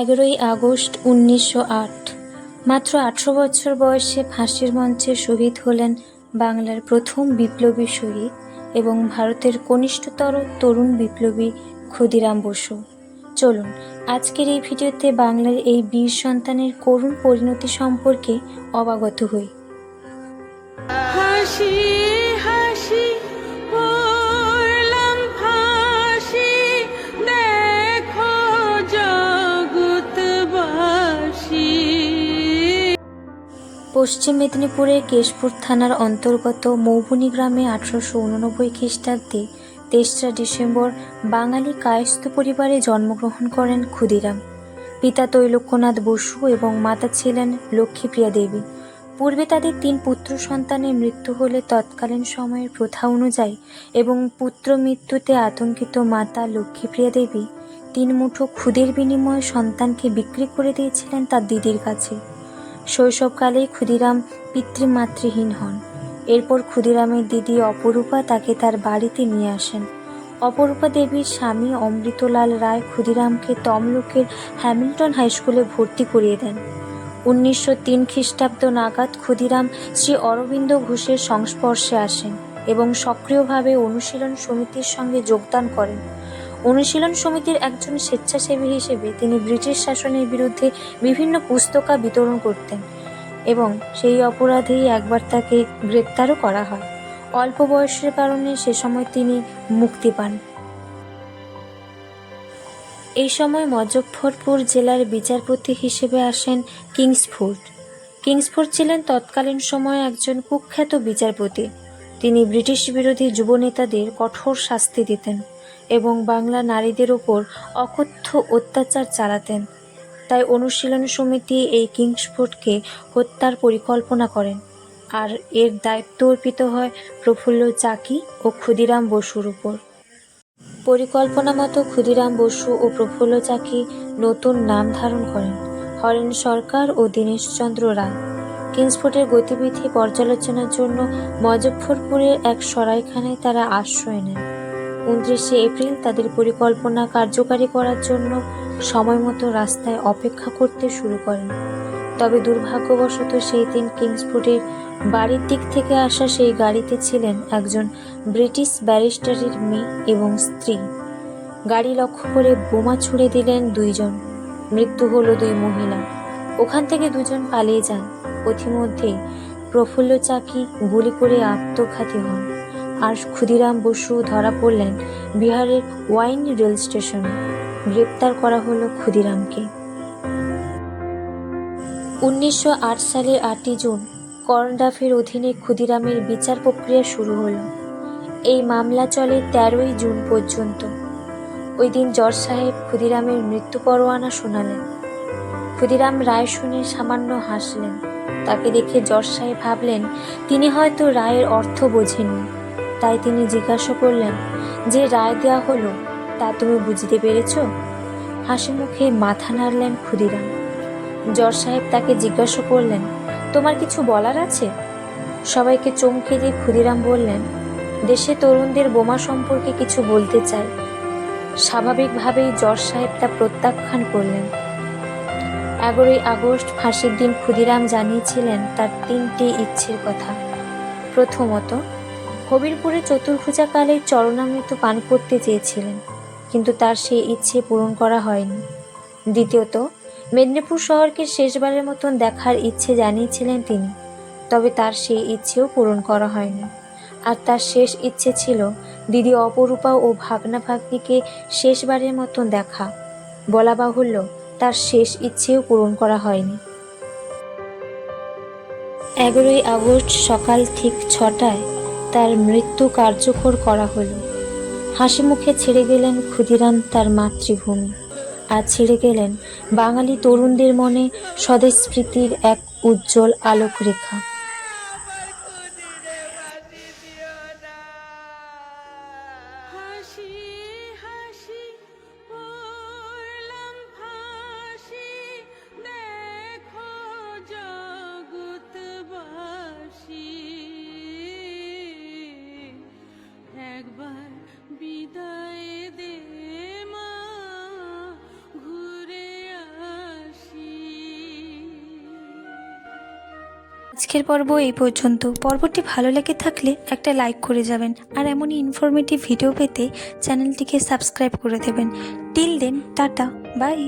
এগারোই আগস্ট উনিশশো আট। মাত্র আঠারো বছর বয়সে ফাঁসির মঞ্চে শহীদ হলেন বাংলার প্রথম বিপ্লবী শহীদ এবং ভারতের কনিষ্ঠতর তরুণ বিপ্লবী ক্ষুদিরাম বসু। চলুন, আজকের এই ভিডিওতে বাংলার এই বীর সন্তানের করুণ পরিণতি সম্পর্কে অবাগত হই। পশ্চিম মেদিনীপুরের কেশপুর থানার অন্তর্গত মৌবনি গ্রামে আঠারোশো উননব্বই খ্রিস্টাব্দে তেসরা ডিসেম্বর বাঙালি কায়স্থ পরিবারে জন্মগ্রহণ করেন ক্ষুদিরাম। পিতা তৈলক্যনাথ বসু এবং মাতা ছিলেন লক্ষ্মীপ্রিয়া দেবী। পূর্বে তাদের তিন পুত্র সন্তানের মৃত্যু হলে তৎকালীন সময়ের প্রথা অনুযায়ী এবং পুত্র মৃত্যুতে আতঙ্কিত মাতা লক্ষ্মীপ্রিয়া দেবী তিন মুঠো ক্ষুদের বিনিময়ে সন্তানকে বিক্রি করে দিয়েছিলেন তার দিদির কাছে। শৈশবকালেই ক্ষুদিরাম পিতৃমাতৃহীন হন। এরপর ক্ষুদিরামের দিদি অপরূপা তাকে তার বাড়িতে নিয়ে আসেন। অপরূপা দেবীর স্বামী অমৃতলাল রায় ক্ষুদিরামকে তমলুকের হ্যামিল্টন হাই স্কুলে ভর্তি করিয়ে দেন। উনিশশো তিন খ্রিস্টাব্দ নাগাদ ক্ষুদিরাম শ্রী অরবিন্দ ঘোষের সংস্পর্শে আসেন এবং সক্রিয়ভাবে অনুশীলন সমিতির সঙ্গে যোগদান করেন। অনুশীলন সমিতির একজন স্বেচ্ছাসেবী হিসেবে তিনি ব্রিটিশ শাসনের বিরুদ্ধে বিভিন্ন পুস্তকা বিতরণ করতেন এবং সেই অপরাধেই একবার তাকে গ্রেপ্তারও করা হয়। অল্প বয়সের কারণে সে সময় তিনি মুক্তি পান। এই সময় মজফ্ফরপুর জেলার বিচারপতি হিসেবে আসেন কিংসফোর্ড। কিংসফোর্ড ছিলেন তৎকালীন সময়ে একজন কুখ্যাত বিচারপতি। তিনি ব্রিটিশ বিরোধী যুবনেতাদের কঠোর শাস্তি দিতেন এবং বাংলা নারীদের ওপর অকথ্য অত্যাচার চালাতেন। তাই অনুশীলন সমিতি এই কিংসফোর্ডকে হত্যার পরিকল্পনা করেন। আর এর দায়িত্ব অর্পিত হয় প্রফুল্ল চাকি ও ক্ষুদিরাম বসুর উপর। পরিকল্পনা মতো ক্ষুদিরাম বসু ও প্রফুল্ল চাকি নতুন নাম ধারণ করেন। হরেন সরকার ও দীনেশচন্দ্র রায়। কিংসফোর্ডের গতিবিধি পর্যালোচনার জন্য মজফ্ফরপুরের এক সরাইখানায় তারা আশ্রয় নেন। উনত্রিশে এপ্রিল তাদের পরিকল্পনা কার্যকারী করার জন্য সময় মতো রাস্তায় অপেক্ষা করতে শুরু করেন। তবে দুর্ভাগ্যবশত সেই দিন কিংসফোর্ডের বাড়ির দিক থেকে আসা সেই গাড়িতে ছিলেন একজন ব্রিটিশ ব্যারিস্টারের মেয়ে এবং স্ত্রী। গাড়ি লক্ষ্য করে বোমা ছুড়ে দিলেন দুইজন। মৃত্যু হলো দুই মহিলা। ওখান থেকে দুজন পালিয়ে যান। পথিমধ্যেই প্রফুল্ল চাকি গুলি করে আত্মঘাতী হন। আর ক্ষুদিরাম বসু ধরা পড়লেন বিহারের ওয়াইন রেল স্টেশনে। গ্রেপ্তার করা হলো ক্ষুদিরামকে। উনিশশো আট সালের আটই জুন করনডাফের অধীনে ক্ষুদিরামের বিচার প্রক্রিয়া শুরু হলো। এই মামলা চলে তেরোই জুন পর্যন্ত। ওই দিন জজ সাহেব ক্ষুদিরামের মৃত্যু পরোয়ানা শোনালেন। ক্ষুদিরাম রায় শুনে সামান্য হাসলেন। তাকে দেখে জজ সাহেব ভাবলেন, তিনি হয়তো রায়ের অর্থ বোঝেননি। তাই তিনি জিজ্ঞাসা করলেন, যে রায় দেওয়া হলো, তা তুমি বুঝতে পেরেছ? হাসি মুখে মাথা নাড়লেন ক্ষুদিরাম। জজ সাহেব তাকে জিজ্ঞাসা করলেন, তোমার কিছু বলার আছে? সবাইকে চমকে দিয়ে ক্ষুদিরাম বললেন, দেশে তরুণদের বোমা সম্পর্কে কিছু বলতে চাই। স্বাভাবিকভাবেই জজ সাহেব তা প্রত্যাখ্যান করলেন। এগারোই আগস্ট ফাঁসির দিন ক্ষুদিরাম জানিয়েছিলেন তার তিনটি ইচ্ছের কথা। প্রথমত, হবিরপুরে চতুর্ভুজাকালে চরণামৃত পান করতে চেয়েছিলেন, কিন্তু তার সেই ইচ্ছে পূরণ করা হয়নি। দ্বিতীয়ত, মেদিনীপুর শহরকে শেষবারের মতন দেখার ইচ্ছে জানিয়েছিলেন তিনি, তবে তার সেই ইচ্ছেও পূরণ করা হয়নি। আর তার শেষ ইচ্ছে ছিল দিদি অপরূপা ও ভাগনা ভাগ্নিকে শেষবারের মতন দেখা। বলা বাহুল্য তার শেষ ইচ্ছেও পূরণ করা হয়নি। এগারোই আগস্ট সকাল ঠিক ছটায় তার মৃত্যু কার্যকর করা হল। হাসি মুখে ছেড়ে গেলেন ক্ষুদিরাম তার মাতৃভূমি। আর ছেড়ে গেলেন বাঙালি তরুণদের মনে স্বদেশ স্মৃতির এক উজ্জ্বল আলোক আজকের পর্ব এই পর্যন্ত। পর্বটি ভালো লেগে থাকলে একটা লাইক করে যাবেন। আর এমনই ইনফরমেটিভ ভিডিও পেতে চ্যানেলটিকে সাবস্ক্রাইব করে দেবেন। Till then tata bye